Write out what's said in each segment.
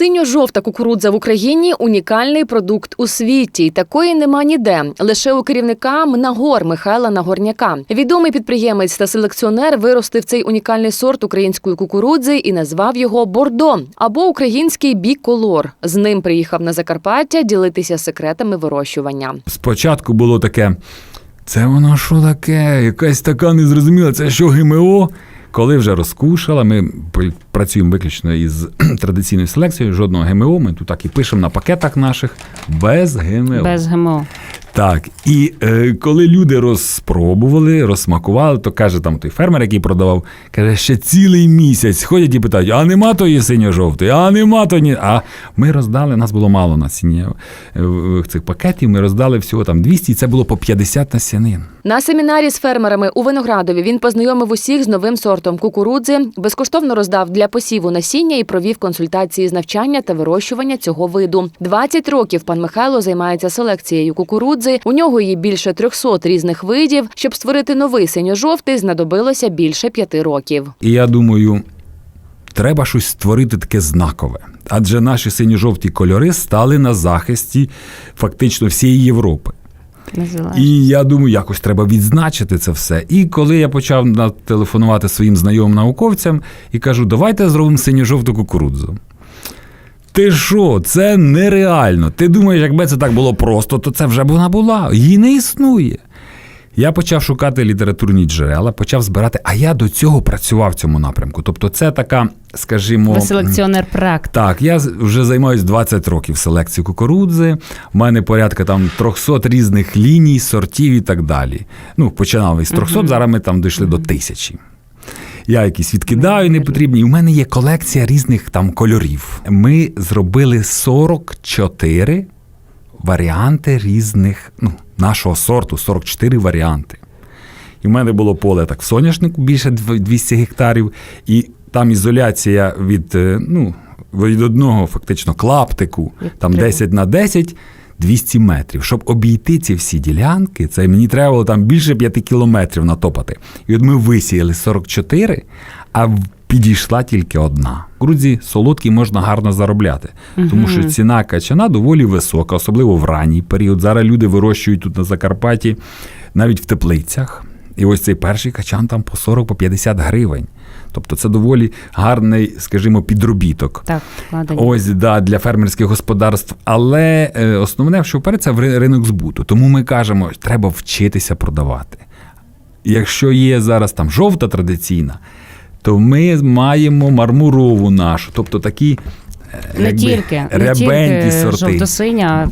Синьо-жовта кукурудза в Україні унікальний продукт у світі. Такої нема ніде. Лише у керівника Мнагор Михайла Нагорняка. Відомий підприємець та селекціонер виростив цей унікальний сорт української кукурудзи і назвав його Бордо або український біколор. З ним приїхав на Закарпаття ділитися секретами вирощування. Спочатку було таке. Це воно що таке? Якась така незрозуміла, це що ГМО? Коли вже розкушала, ми пр- працюємо виключно із традиційною селекцією, жодного ГМО. Ми тут так і пишемо на пакетах наших без ГМО. Без ГМО. Так, і е, коли люди розпробували, розсмакували, то каже там той фермер, який продавав, каже, ще цілий місяць ходять і питають: а нема тої синьо-жовтої, а нема то ні. А ми роздали, нас було мало насіння е, цих пакетів. Ми роздали всього там 200, і це було по 50 насінин. На семінарі з фермерами у Виноградові він познайомив усіх з новим сортом кукурудзи, безкоштовно роздав для посіву насіння і провів консультації з навчання та вирощування цього виду. 20 років пан Михайло займається селекцією кукурудзи. У нього її більше 300 різних видів. Щоб створити новий синьо-жовтий, знадобилося більше п'яти років. І я думаю, треба щось створити таке знакове. Адже наші синьо-жовті кольори стали на захисті фактично всієї Європи. І я думаю, якось треба відзначити це все. І коли я почав на- телефонувати своїм знайомим науковцям і кажу, давайте зробимо синьо-жовту кукурудзу. Ти що, це нереально. Ти думаєш, якби це так було просто, то це вже б вона була. Її не існує. Я почав шукати літературні джерела, почав збирати, а я до цього працював в цьому напрямку. Тобто, це така, скажімо, Ви селекціонер практик. так, я вже займаюся 20 років селекцією кукурудзи. У мене порядка там 300 різних ліній, сортів і так далі. Ну, починав із 300, зараз ми там дійшли до тисячі. Я якісь відкидаю непотрібні. І у мене є колекція різних там кольорів. Ми зробили 44 варіанти різних, ну, нашого сорту, 44 варіанти. І в мене було поле так в соняшнику більше 200 гектарів, і там ізоляція від, е, ну, від одного фактично клаптику, Як там треба. 10 на 10. 200 метрів. Щоб обійти ці всі ділянки, це мені треба було там більше 5 кілометрів натопати. І от ми висіяли 44, а підійшла тільки одна. В Грузі солодкі можна гарно заробляти, тому що ціна качана доволі висока, особливо в ранній період. Зараз люди вирощують тут на Закарпатті, навіть в теплицях. І ось цей перший качан там по 40 по 50 гривень. Тобто це доволі гарний, скажімо, підробіток. Так, вкладення. Ось да, для фермерських господарств. Але е, основне, що вперед, це ринок збуту. Тому ми кажемо, треба вчитися продавати. Якщо є зараз там жовта традиційна, то ми маємо мармурову нашу, тобто такі е, Не тільки, тільки сорти.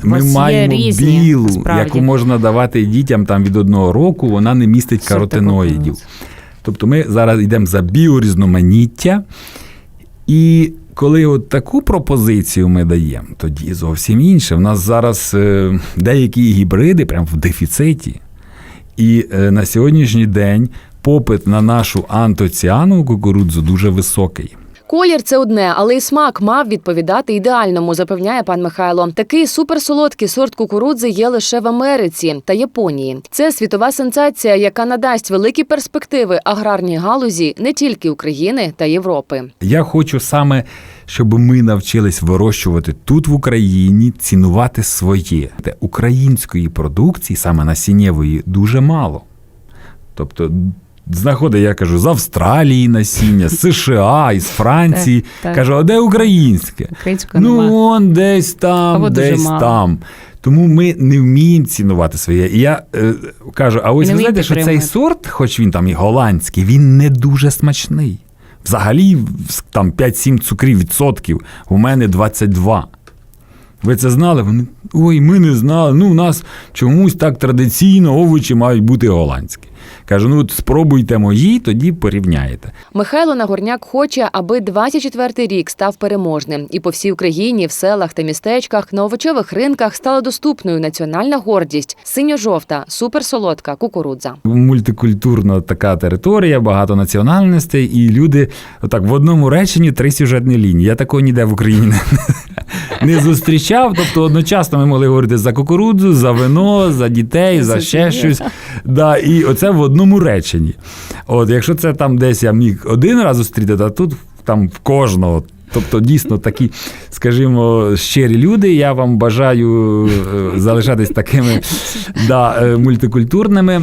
Ми маємо різні, білу, справді. яку можна давати дітям там від одного року, вона не містить каротиноїдів. Тобто ми зараз йдемо за біорізноманіття. І коли от таку пропозицію ми даємо, тоді зовсім інше. У нас зараз е, деякі гібриди прямо в дефіциті. І е, на сьогоднішній день попит на нашу антоціанову кукурудзу дуже високий. Колір це одне, але й смак мав відповідати ідеальному, запевняє пан Михайло. Такий суперсолодкий сорт кукурудзи є лише в Америці та Японії. Це світова сенсація, яка надасть великі перспективи аграрній галузі не тільки України та Європи. Я хочу саме, щоб ми навчились вирощувати тут в Україні, цінувати своє. Української продукції, саме насіннєвої, дуже мало. Тобто, знаходить, я кажу, з Австралії насіння, з США, із Франції. Так, так. Кажу, а де українське? Українського Ну, нема. он десь там, Або десь там. Тому ми не вміємо цінувати своє. І я е, кажу, а ось ви знаєте, що цей сорт, хоч він там і голландський, він не дуже смачний. Взагалі, там 5-7 цукрів відсотків, у мене 22. Ви це знали? Вони, ой, ми не знали. Ну, у нас чомусь так традиційно овочі мають бути голландські. Кажу, ну от спробуйте мої, тоді порівняєте. Михайло Нагорняк хоче, аби 24-й рік став переможним, і по всій Україні, в селах та містечках, на овочевих ринках стала доступною національна гордість синьо-жовта, суперсолодка кукурудза. Мультикультурна така територія, багато національностей, і люди отак в одному реченні три сюжетні лінії. Я такого ніде в Україні не, зустрічав. Тобто одночасно ми могли говорити за кукурудзу, за вино, за дітей, за ще щось. Да, і оце в одному реченні. От, якщо це там десь я міг один раз зустріти, то тут там в кожного Тобто, дійсно такі, скажімо, щирі люди. Я вам бажаю е, залишатись такими да, е, мультикультурними.